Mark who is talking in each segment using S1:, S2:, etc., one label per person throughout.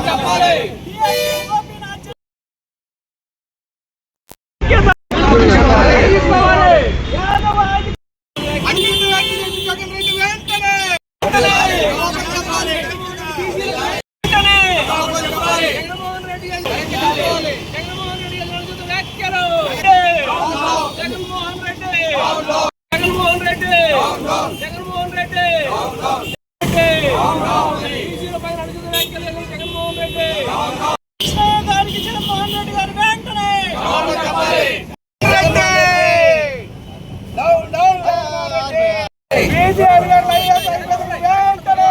S1: చెప్పాలి రెడ్డి గారి జగన్మోహన్ రెడ్డి గారి అనుచిత వ్యాఖ్యలు జగన్మోహన్ రెడ్డి జగన్మోహన్ రెడ్డి జగన్మోహన్ రెడ్డి బీసీల పైన అనుచిత వ్యాఖ్యలు చేసిన జగన్మోహన్ రెడ్డి కృష్ణయ్య గారికి జగన్మోహన్ రెడ్డి గారు వెంటనే బీసీ అధికారులు అయ్యా వెంటనే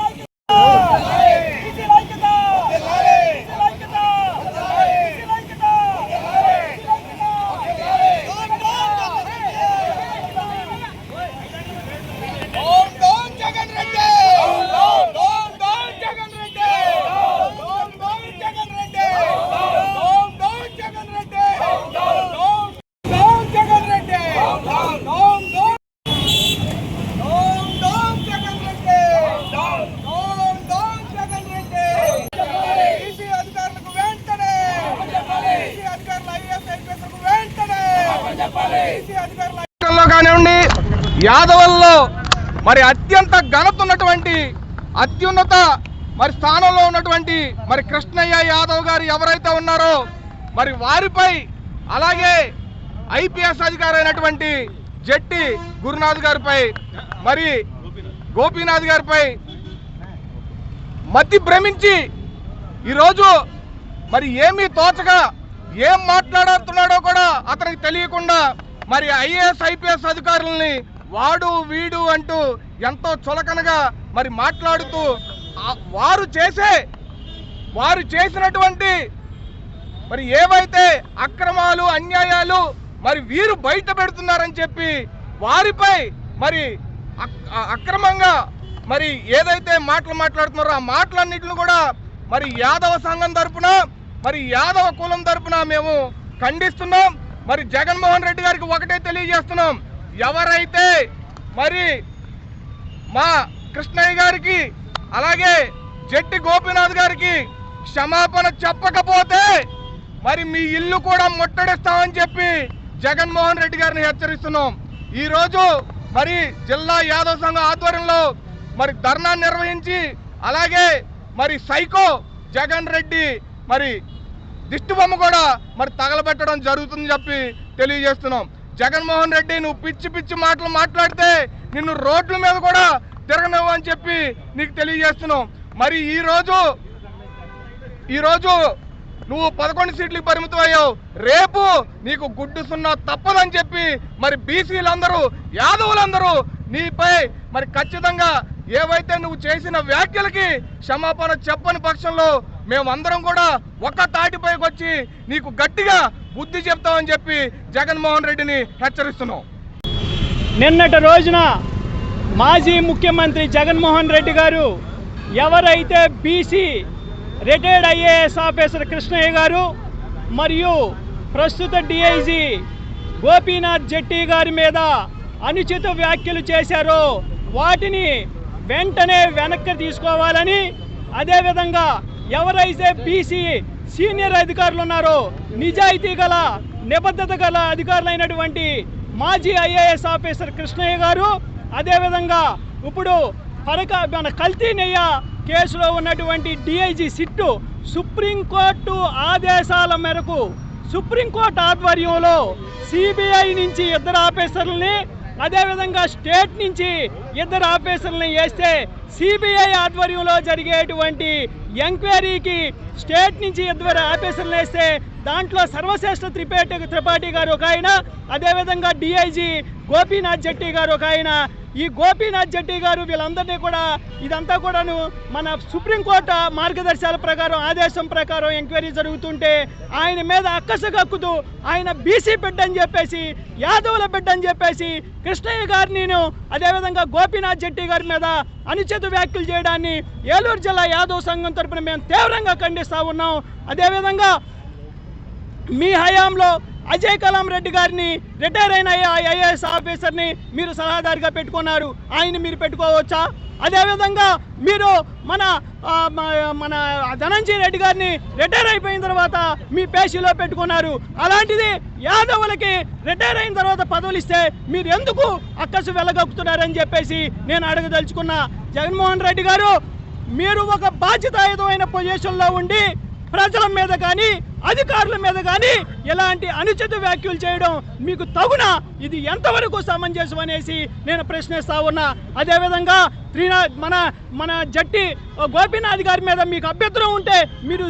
S1: జగన్ రెడ్డి జగన్ రెడ్డి జగన్ రెడ్డి జగన్ రెడ్డి జగన్ రెడ్డి జగన్ రెడ్డి జగన్ రెడ్డి ఈసీ అధికారులకు వెంటనే ఈసీ అధికారులు ఐఏఎస్ ఐపీఎస్లకు వెంటనే ఈసీ అధికారులు
S2: రాష్ట్రంలో కానివ్వండి యాదవుల్లో మరి అత్యంత ఘనత ఉన్నటువంటి అత్యున్నత మరి స్థానంలో ఉన్నటువంటి మరి కృష్ణయ్య యాదవ్ గారు ఎవరైతే ఉన్నారో మరి వారిపై అలాగే ఐపీఎస్ అధికారి అయినటువంటి జట్టి గురునాథ్ గారిపై మరి గోపీనాథ్ గారిపై మతి భ్రమించి ఈరోజు మరి ఏమీ తోచగా ఏం మాట్లాడుతున్నాడో కూడా అతనికి తెలియకుండా మరి ఐఏఎస్ ఐపీఎస్ అధికారుల్ని వాడు వీడు అంటూ ఎంతో చులకనగా మరి మాట్లాడుతూ వారు చేసే వారు చేసినటువంటి మరి ఏవైతే అక్రమాలు అన్యాయాలు మరి వీరు బయట పెడుతున్నారని చెప్పి వారిపై మరి అక్రమంగా మరి ఏదైతే మాటలు మాట్లాడుతున్నారో ఆ మాటలన్నింటిని కూడా మరి యాదవ సంఘం తరఫున మరి యాదవ కులం తరపున మేము ఖండిస్తున్నాం. మరి జగన్మోహన్ రెడ్డి గారికి ఒకటే తెలియజేస్తున్నాం. ఎవరైతే మరి మా కృష్ణయ్య గారికి అలాగే జట్టి గోపీనాథ్ గారికి క్షమాపణ చెప్పకపోతే మరి మీ ఇల్లు కూడా ముట్టడిస్తామని చెప్పి జగన్మోహన్ రెడ్డి గారిని హెచ్చరిస్తున్నాం. ఈరోజు మరి జిల్లా యాదవ్ సంఘ ఆధ్వర్యంలో మరి ధర్నా నిర్వహించి అలాగే మరి సైకో జగన్ రెడ్డి మరి దిష్టి బొమ్మ కూడా మరి తగలబెట్టడం జరుగుతుందని చెప్పి తెలియజేస్తున్నాం. జగన్మోహన్ రెడ్డి నువ్వు పిచ్చి పిచ్చి మాటలు మాట్లాడితే నిన్ను రోడ్ల మీద కూడా తిరగనివ్వు అని చెప్పి నీకు తెలియజేస్తున్నాం. మరి ఈరోజు ఈరోజు నువ్వు పదకొండు సీట్లకు పరిమితం అయ్యావు. రేపు నీకు గుడ్డు సున్నా తప్పదని చెప్పి మరి బీసీలందరూ యాదవులందరూ నీపై మరి ఖచ్చితంగా ఏవైతే నువ్వు చేసిన వ్యాఖ్యలకి క్షమాపణ చెప్పని పక్షంలో మేమందరం కూడా ఒక్క తాటిపైకి వచ్చి నీకు గట్టిగా బుద్ధి చెప్తామని చెప్పి జగన్మోహన్ రెడ్డిని హెచ్చరిస్తున్నాం.
S3: నిన్నటి రోజున మాజీ ముఖ్యమంత్రి జగన్మోహన్ రెడ్డి గారు ఎవరైతే BC retired IAS officer Krishnaiah గారు మరియు ప్రస్తుత డిఐజీ గోపీనాథ్ జెట్టి గారి మీద అనుచిత వ్యాఖ్యలు చేశారో వాటిని వెంటనే వెనక్కి తీసుకోవాలని అదేవిధంగా ఎవరైతే బీసీ సీనియర్ అధికారులు ఉన్నారో నిజాయితీ గల నిబద్ధత గల అధికారులైనటువంటి మాజీ ఐఏఎస్ ఆఫీసర్ కృష్ణయ్య గారు అదేవిధంగా ఇప్పుడు పరక మన కల్తీ నెయ్య కేసులో ఉన్నటువంటి డిఐజీ సిట్టు సుప్రీంకోర్టు ఆదేశాల మేరకు సుప్రీంకోర్టు ఆధ్వర్యంలో సిబిఐ నుంచి ఇద్దరు ఆఫీసర్లని అదేవిధంగా స్టేట్ నుంచి ఇద్దరు ఆఫీసర్లని వేస్తే సిబిఐ ఆధ్వర్యంలో జరిగేటువంటి ఎంక్వైరీకి స్టేట్ నుంచి ఇద్దరు ఆఫీసర్లు వేస్తే దాంట్లో సర్వశ్రేష్ఠ త్రిపేట త్రిపాఠి గారు ఒక ఆయన అదేవిధంగా డిఐజీ గోపీనాథ్ జట్టి గారు ఒక ఆయన ఈ గోపీనాథ్ జడ్డి గారు వీళ్ళందరినీ కూడా ఇదంతా కూడాను మన సుప్రీంకోర్టు మార్గదర్శకాల ప్రకారం ఆదేశం ప్రకారం ఎంక్వైరీ జరుగుతుంటే ఆయన మీద అక్కసు కక్కుతూ ఆయన బీసీ బిడ్డ అని చెప్పేసి యాదవుల బిడ్డ అని చెప్పేసి కృష్ణయ్య గారిని నేను అదేవిధంగా గోపీనాథ్ జెట్టి గారి మీద అనుచిత వ్యాఖ్యలు చేయడాన్ని ఏలూరు జిల్లా యాదవ్ సంఘం తరపున మేము తీవ్రంగా ఖండిస్తూ ఉన్నాం. అదేవిధంగా మీ హయాంలో అజయ్ కలాం రెడ్డి గారిని రిటైర్ అయిన ఐఏఎస్ ఆఫీసర్ని మీరు సలహాదారుగా పెట్టుకున్నారు? ఆయన మీరు పెట్టుకోవచ్చా? అదేవిధంగా మీరు మన మన ధనంజయ రెడ్డి గారిని రిటైర్ అయిపోయిన తర్వాత మీ పేషీలో పెట్టుకున్నారు. అలాంటిది యాదవులకి రిటైర్ అయిన తర్వాత పదవులు ఇస్తే మీరు ఎందుకు అక్కసు వెళ్ళగక్కుతున్నారని చెప్పేసి నేను అడగదలుచుకున్నా. జగన్మోహన్ రెడ్డి గారు మీరు ఒక బాధ్యతాయుతమైన పొజిషన్లో ఉండి ప్రజల మీద కానీ అధికారుల మీద కానీ ఎలాంటి అనుచిత వ్యాఖ్యలు చేయడం మీకు తగున? ఇది ఎంతవరకు సమంజసం అనేసి నేను ప్రశ్నిస్తా ఉన్నా. అదేవిధంగా శ్రీనాథ్ మన మన జట్టి గోపీనాథ్ గారి మీద మీకు అభ్యంతరం ఉంటే మీరు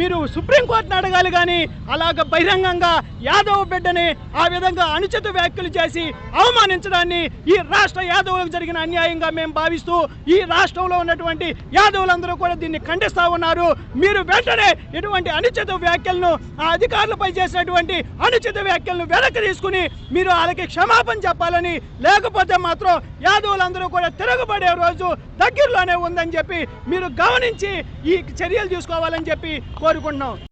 S3: మీరు సుప్రీంకోర్టును అడగాలి కానీ అలాగ బహిరంగంగా యాదవ్ బిడ్డని ఆ విధంగా అనుచిత వ్యాఖ్యలు చేసి అవమానించడాన్ని ఈ రాష్ట్ర యాదవులకు జరిగిన అన్యాయంగా మేము భావిస్తూ ఈ రాష్ట్రంలో ఉన్నటువంటి యాదవులందరూ కూడా దీన్ని ఖండిస్తా ఉన్నారు. మీరు వెంటనే ఇటువంటి అనుచిత వ్యాఖ్యలను ఆ అధికారులపై చేసినటువంటి అనుచిత వ్యాఖ్యలను వెనక్కి తీసుకుని మీరు వాళ్ళకి క్షమాపణ చెప్పాలని లేకపోతే మాత్రం యాదవులందరూ కూడా తిరగబడే రోజు దగ్గరలోనే ఉందని చెప్పి మీరు గమనించి ఈ చర్యలు తీసుకోవాలని చెప్పి కోరుకుంటున్నాం.